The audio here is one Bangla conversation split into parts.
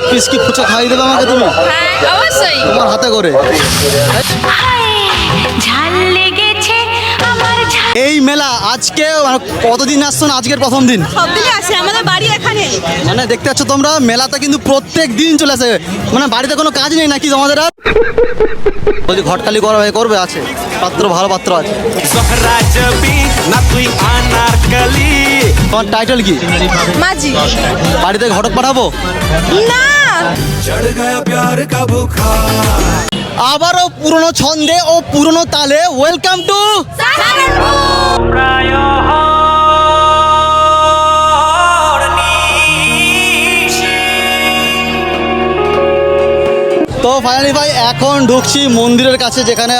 এক পিস কি ফুচকা খাইয়ে দেবে আমাকে তুমি? হ্যাঁ অবশ্যই। তোমার হাতে করে। ঝাল লেগেছে আমার এই মেলা আজকে মানে কতদিন আসছো না আজকের প্রথম দিন? আসে আমাদের বাড়ি এখানে। মানে দেখতে পাচ্ছ তোমরা মেলাতে কিন্তু প্রত্যেক দিন চলে আসে। মানে বাড়িতে কোনো কাজ নেই নাকি তোমাদের আর? বলছি ঘটকালি করা হয় করবে আছে। পাত্র ভালো পাত্র আছে। তোমার টাইটেল কি? মাঝি। বাড়িতে ঘটক পাঠাবো? না চড় গয়া প্যার কা আবারও পুরনো ছন্দে ও পুরনো তালে ওয়েলকাম টু তো ফাইনালি ভাই, এখন ঢুকছি মন্দিরের কাছে যেখানে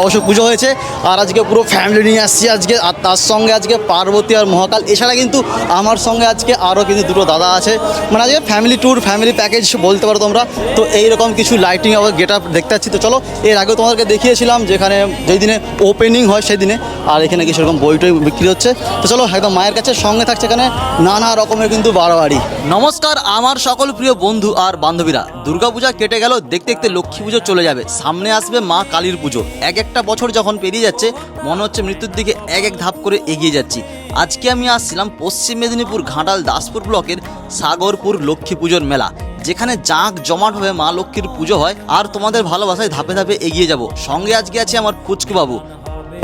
অবশ্য পুজো হয়েছে। আর আজকে পুরো ফ্যামিলি নিয়ে আসছি আজকে, আর তার সঙ্গে আজকে পার্বতী আর মহাকাল। এছাড়া কিন্তু আমার সঙ্গে আজকে আরও কিন্তু দুটো দাদা আছে। মানে আজকে ফ্যামিলি ট্যুর ফ্যামিলি প্যাকেজ বলতে পারো তোমরা। তো এইরকম কিছু লাইটিং আবার গেট আপ দেখতে পাচ্ছি। তো চলো, এর আগেও তোমাদেরকে দেখিয়েছিলাম যেখানে, যেই দিনে ওপেনিং হয় সেই দিনে, আর এখানে কিছু রকম বই টই বিক্রি হচ্ছে। তো চলো, একদম মায়ের কাছে, সঙ্গে থাকছে এখানে নানা রকমের কিন্তু বাড়াবাড়ি নমস্কার, আমার সকল প্রিয় বন্ধু আর বান্ধবীরা। দুর্গাপূজা কেটে গেল দেখতে দেখতে লক্ষ্মী পুজো চলে যাবে। সামনে আসবে মা কালীর পুজো। এক একটা বছর যখন পেরিয়ে যাচ্ছে, মনে হচ্ছে মৃত্যুর দিকে এক এক ধাপ করে এগিয়ে যাচ্ছি। আজকে আমি আসছিলাম পশ্চিম মেদিনীপুর ঘাটাল দাসপুর ব্লকের সাগরপুর লক্ষ্মী পুজোর মেলা। যেখানে জাঁক জমাটভাবে মা লক্ষ্মীর পুজো হয়। আর তোমাদের ভালোবাসায় ধাপে ধাপে এগিয়ে যাব। সঙ্গে আজকে আছে আমার ফুচকু বাবু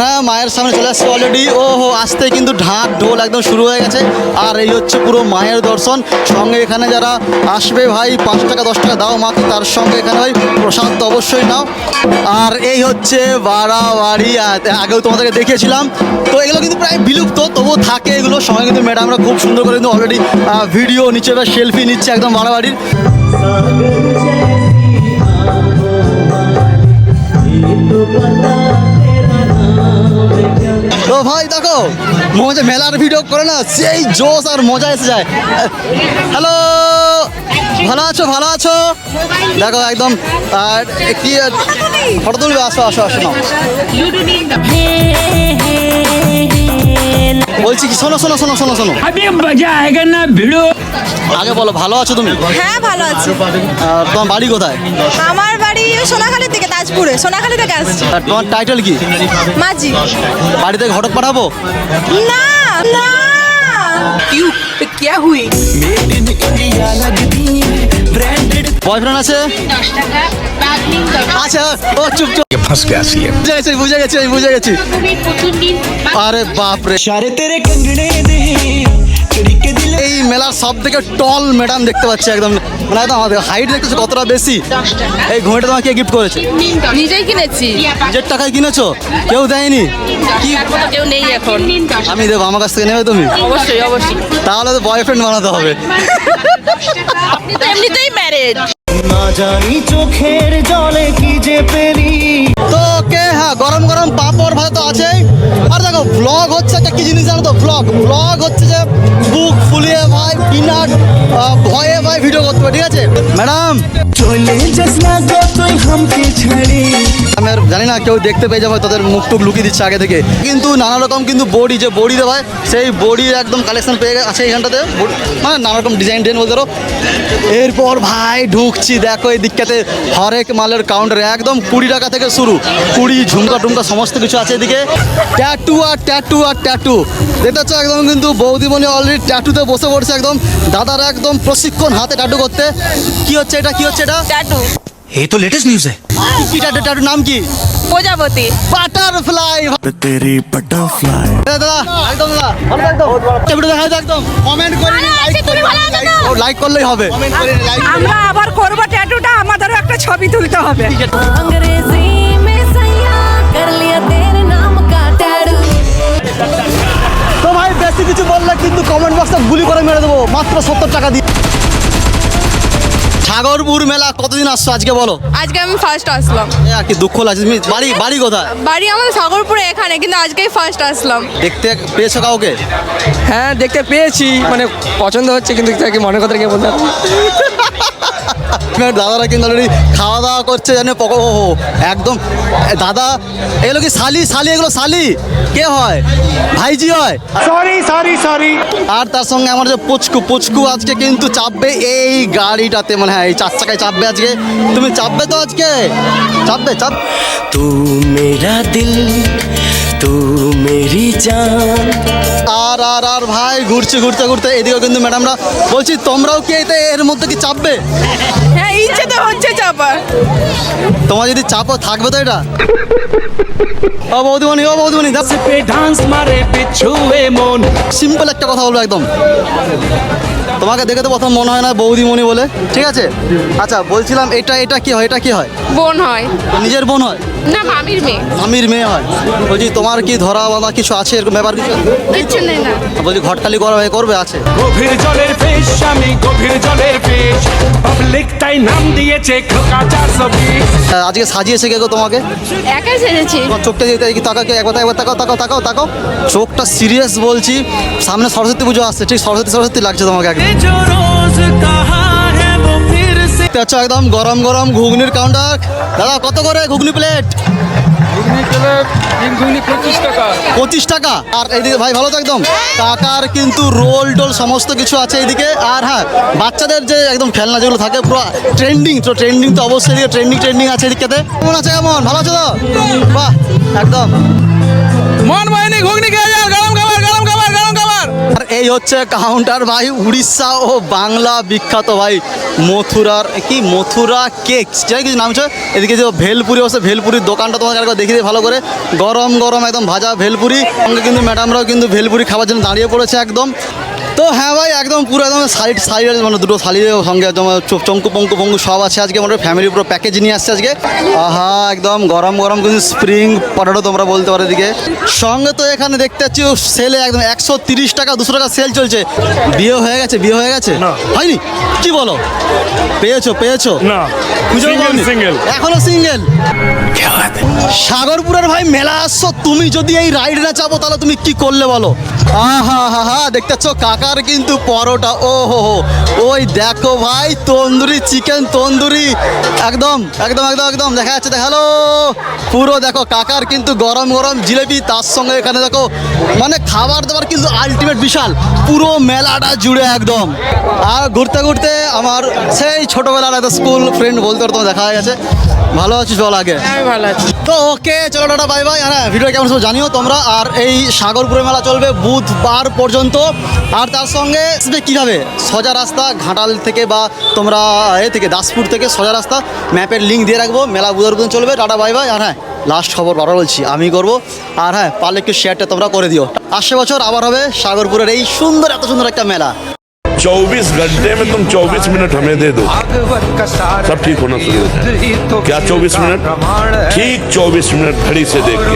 হ্যাঁ মায়ের সামনে চলে আসছে অলরেডি ও হো আসতে কিন্তু ঢাক ঢোল একদম শুরু হয়ে গেছে। আর এই হচ্ছে পুরো মায়ের দর্শন। সঙ্গে এখানে যারা আসবে ভাই, পাঁচ টাকা, দশ টাকা দাও মাকে, তার সঙ্গে এখানে ভাই প্রসাদ তো অবশ্যই নাও। আর এই হচ্ছে বাড়াবাড়ি আগেও তোমাদেরকে দেখিয়েছিলাম। তো এগুলো কিন্তু প্রায় বিলুপ্ত, তবুও থাকে এগুলো। সঙ্গে কিন্তু ম্যাডামরা খুব সুন্দর করে কিন্তু অলরেডি ভিডিও নিচ্ছে বা সেলফি নিচ্ছে একদম বাড়াবাড়ির। ভাই, দেখো মজা মেলার ভিডিও করে না, সেই জোশ আর মজা এসে যায়। হ্যালো ভালো আছো ভালো আছো? দেখো, একদম, আর কি ফটো তুলবে? আসো আসো আসো না বলছি কি, শোনো শোনো শোনো শোনো শোনো। ভিডিও আগে বলো ভালো আছো তুমি হ্যাঁ ভালো আছি আর তোমার বাড়ি কোথায় আমার বাড়ি সোনাখালী থেকে তাজপুরে সোনাখালী থেকে আসছি আর তোমার টাইটেল কি মাঝি বাড়িতে ঘটক পাঠাবো না না क्यों क्या हुई मेड इन इंडिया लगती ब्रांडेड বয়ফ্রেন্ড আছে আচ্ছা ও চুপ চুপ फंस गया सी বুঝে গেছি বুঝে গেছি আমি বুঝে গেছি আরে বাপ রে सारे तेरे कंगने दे कड़िके दिल এই মেলার সব থেকে টল ম্যাডাম দেখতে পাচ্ছি একদম। মানে একদম হাইট দেখতেছো কতটা বেশি? এই ঘড়িটা তোমাকে গিফট করেছে? নিজেই কিনেছি। নিজের টাকায় কিনেছো? কেউ দেয়নি? কি? কেউ নেই এখন। আমি দেবো আমার কাছ থেকে নেবে তুমি? অবশ্যই অবশ্যই। তাহলে তো বয়ফ্রেন্ড বানাতে হবে। এমনিতেই ম্যারেড না জানি চোখের জলে কি যে পেরি ওকে হ্যাঁ গরম গরম পাঁপড় ভাজা তো আছেই। আর দেখো ব্লগ হচ্ছে একটা কি জিনিস জানো তো? ব্লগ ব্লগ হচ্ছে যে বুক ফুলিয়ে ভাই, বিনা ভয়ে ভাই ভিডিও করতে ঠিক আছে? ম্যাডাম। চলে যাস না আর জানি না কেউ দেখতে পেয়ে যাবে তাদের মুখ টুক লুকিয়ে দিচ্ছে আগে থেকে। কিন্তু নানা রকম কিন্তু বডি যে বডি দেওয়া হয় সেই বডির একদম কালেকশন পেয়ে আছে এইখানটাতে। বডি- মানে নানা রকম ডিজাইন ডিজাইন বলতে পারো। এরপর ভাই ঢুকছি দেখো এই দিকটাতে হরেক মালের কাউন্টার একদম কুড়ি টাকা থেকে শুরু। কুড়ি ঝুমকা টুমকা সমস্ত কিছু আছে এদিকে। ট্যাটু আর ট্যাটু আর ট্যাটু দেখতে পাচ্ছ একদম কিন্তু বৌদিমণি অলরেডি ট্যাটুতে বসে পড়ছে একদম। দাদার একদম প্রশিক্ষণ হাতে ট্যাটু করতে। কি হচ্ছে এটা কি হচ্ছে এটা? ট্যাটু ये तो लेटेस्ट न्यूज है কি ট্যাটু ট্যাটু নাম কি প্রজাপতি বাটারফ্লাই तेरी बटरफ्लाई দাদা একদম দাদা ভালো একদম ভিডিও দেখা যায় একদম কমেন্ট করে ভালো আছি, লাইক তুমি ভালো আছো তো? লাইক করলেই হবে কমেন্ট করে লাইক আমরা আবার করবো ট্যাটুটা আমাদেরও একটা ছবি তুলতে হবে अंग्रेजी में सैया कर लिया तेरे नाम का टैटू তো ভাই বেশি কিছু বললে কিন্তু কমেন্ট বক্সে গুলি করে মেরে দেবো মাত্র সত্তর টাকা দিয়ে সাগরপুর মেলা কতদিন আসছো আজকে বলো? আজকে আমি ফার্স্ট আসলাম। এ আর কি দুঃখ লাগছে? তুমি বাড়ি বাড়ি কোথায়? বাড়ি আমাদের সাগরপুরে এখানে কিন্তু আজকেই ফার্স্ট আসলাম। দেখতে পেয়েছ কাউকে? হ্যাঁ দেখতে পেয়েছি মানে পছন্দ হচ্ছে কিন্তু তাকে মনের কথা কে বলতে পারব না। আপনার দাদারা কিন্তু অলরেডি খাওয়া দাওয়া করছে জানে পক ও একদম দাদা এগুলো কি শালি? শালি এগুলো শালি? কে হয়? ভাইজি হয়? সরি সরি সরি আর তার সঙ্গে আমার যে পুচকু পুচকু আজকে কিন্তু চাপবে এই গাড়িটাতে মানে হ্যাঁ এই চার চাকায় চাপবে আজকে। তুমি চাপবে তো আজকে? চাপবে চাপ তুমি দিল তু আর আর আর ভাই ঘুরছে ঘুরতে ঘুরতে। এদিকেও কিন্তু ম্যাডামরা বলছি তোমরাও কি এতে এর মধ্যে কি চাপবে? হ্যাঁ ইচ্ছে তো হচ্ছে চাপা তোমার যদি চাপও থাকবে তো এটা? ও বৌদিমণি ও বৌদিমণি ডান্স মারে পিছুয়ে মন সিম্পল একটা কথা বলব একদম। তোমাকে দেখে তো প্রথম মনে হয় না বৌদিমণি বলে। ঠিক আছে? আচ্ছা বলছিলাম এটা এটা কি হয় এটা কি হয়? বোন হয়। নিজের বোন হয়? না মামির মেয়ে। আমির মেয়ে হয়। বলছি তোমার কি ধরা বাঁধা কিছু আছে? এরকম ব্যাপার কিছু কিচ্ছু নেই না। বলছি ঘটকালি করা হয়ে করবে আছে। গভীর জলের ফেস আমি গভীর জলের ফেস। পাবলিক তাই নাম দিয়েছে খোকা চারশো বিশ। আহ, আজকে সাজিয়েছে কে গো তোমাকে? একাই সেজেছি। তোমার চোখটা যেতে কি তাকাকে একবার একবার তাকাও তাকাও তাকাও তাকাও। চোখটা সিরিয়াস বলছি সামনে সরস্বতী পুজো আসছে ঠিক সরস্বতী সরস্বতী লাগছে তোমাকে একদম। আচ্ছা একদম গরম গরম ঘুগনির কাউন্টার দাদা কত করে ঘুগনি প্লেট পঁচিশ টাকা। আর এইদিকে ভাই ভালো তো একদম। টাকার কিন্তু রোল টোল সমস্ত কিছু আছে এইদিকে। আর হ্যাঁ বাচ্চাদের যে একদম খেলনা যেগুলো থাকে পুরো ট্রেন্ডিং তো ট্রেন্ডিং তো অবশ্যই এদিকে ট্রেন্ডিং ট্রেন্ডিং আছে এদিকে কেমন আছে কেমন? ভালো আছো তো? বাহ একদম। মন বাহিনী ঘুগনিকে? এই হচ্ছে কাউন্টার ভাই, উড়িষ্যা ও বাংলা বিখ্যাত ভাই মথুরার কি মথুরা কেক যাই কিছু নাম হচ্ছে, এদিকে যে ভেলপুরি হচ্ছে ভেলপুরির দোকানটা তোমাকে একবার দেখিয়ে ভালো করে। গরম গরম একদম ভাজা ভেলপুরি কিন্তু ম্যাডামরাও কিন্তু ভেলপুরি খাবার জন্য দাঁড়িয়ে পড়েছে একদম। তো হ্যাঁ ভাই একদম পুরো একদম সাইড সাইড মানে দুটো থালির সঙ্গে একদম চোখ চঙ্কু পঙ্কু পঙ্কু সব আছে আজকে মোটামুটি ফ্যামিলি পুরো প্যাকেজ নিয়ে আসছে আজকে। আহা একদম গরম গরম কিন্তু স্প্রিং পটেটো তোমরা বলতে পারো এদিকে। সঙ্গে তো এখানে দেখতে পাচ্ছি সেলে একদম একশো তিরিশ টাকা দুশো টাকা সেল চলছে। বিয়ে হয়ে গেছে বিয়ে হয়ে গেছে? হয়নি? কি বলো? পেয়েছ পেয়েছ? না। পাওনি? এখনও সিঙ্গেল সাগরপুরের ভাই মেলা আসছো তুমি যদি এই রাইড না চাপো তাহলে তুমি কি করলে বলো? আহা হা হা দেখতে পাচ্ছ কাকার কিন্তু পরোটা ও হো। হো ওই দেখো ভাই তন্দুরি চিকেন তন্দুরি। একদম একদম একদম একদম দেখা যাচ্ছে দেখাল পুরো দেখো কাকার কিন্তু গরম গরম জিলেবি তার সঙ্গে এখানে দেখো মানে খাবার দাবার কিন্তু আলটিমেট বিশাল। পুরো মেলাটা জুড়ে একদম। আর ঘুরতে ঘুরতে আমার সেই ছোটবেলার একটা স্কুল ফ্রেন্ড বলতে পারতো দেখা হয়ে গেছে। ভালো আছি চল আগে? ভালো আছি। তো ওকে চলো টাটা বাই বাই হ্যাঁ ভিডিও কেমন সব জানিও তোমরা। আর এই সাগরপুরে মেলা চলবে বুধবার পর্যন্ত আর তার সঙ্গে আসবে কীভাবে সোজা রাস্তা ঘাটাল থেকে বা তোমরা এ থেকে দাসপুর থেকে সোজা রাস্তা ম্যাপের লিঙ্ক দিয়ে রাখবো মেলা বুধবার পর্যন্ত চলবে টাটা বাই বাই আর হ্যাঁ লাস্ট খবর বারবার বলছি আমি করব আর হ্যাঁ পারলে একটু শেয়ারটা তোমরা করে দিও আসছে বছর আবার হবে সাগরপুরের এই সুন্দর এত সুন্দর একটা মেলা चौबीस घंटे में तुम चौबीस मिनट हमें दे दो सब ठीक होना शुरू हो जाए क्या चौबीस मिनट ठीक चौबीस मिनट घड़ी से देख के